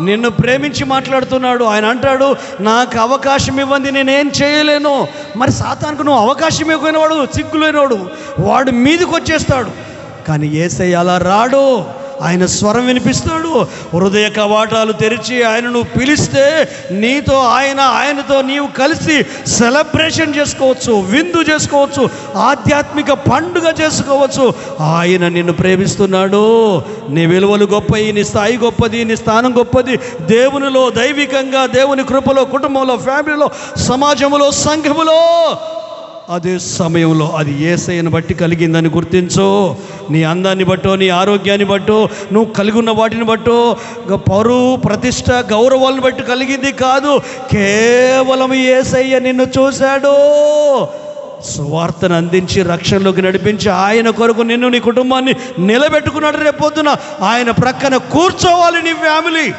నిన్ను ప్రేమించి మాట్లాడుతున్నాడు. ఆయన అంటాడు నాకు అవకాశం ఇవ్వండి నేనేం చేయలేను. మరి సాతానికి నువ్వు అవకాశం ఇవ్వకపోయినవాడు సిగ్గులేనివాడు. వాడు మీదకి వచ్చేస్తాడు కానీ ఏసై అలా రాడు. ఆయన స్వరం వినిపిస్తాడు. హృదయ కవాటాలు తెరిచి ఆయనను పిలిస్తే నీతో ఆయన ఆయనతో నీవు కలిసి సెలబ్రేషన్ చేసుకోవచ్చు విందు చేసుకోవచ్చు ఆధ్యాత్మిక పండుగ చేసుకోవచ్చు. ఆయన నిన్ను ప్రేమిస్తున్నాడు. నీ విలువలు గొప్పవి నీ స్థాయి గొప్పది నీ స్థానం గొప్పది. దేవునిలో దైవికంగా దేవుని కృపలో కుటుంబంలో ఫ్యామిలీలో సమాజంలో సంఘములో అదే సమయంలో అది ఏసైని బట్టి కలిగిందని గుర్తించు. నీ అందాన్ని బట్టో నీ ఆరోగ్యాన్ని బట్టో నువ్వు కలిగి ఉన్న వాటిని బట్టో పరువు ప్రతిష్ట గౌరవాలను బట్టి కలిగింది కాదు. కేవలం ఏసయ్య నిన్ను చూశాడు. స్వార్థను అందించి రక్షణలోకి నడిపించి ఆయన కొరకు నిన్ను నీ కుటుంబాన్ని నిలబెట్టుకున్నాడు రేపొద్దున ఆయన ప్రక్కన కూర్చోవాలి నీ ఫ్యామిలీ.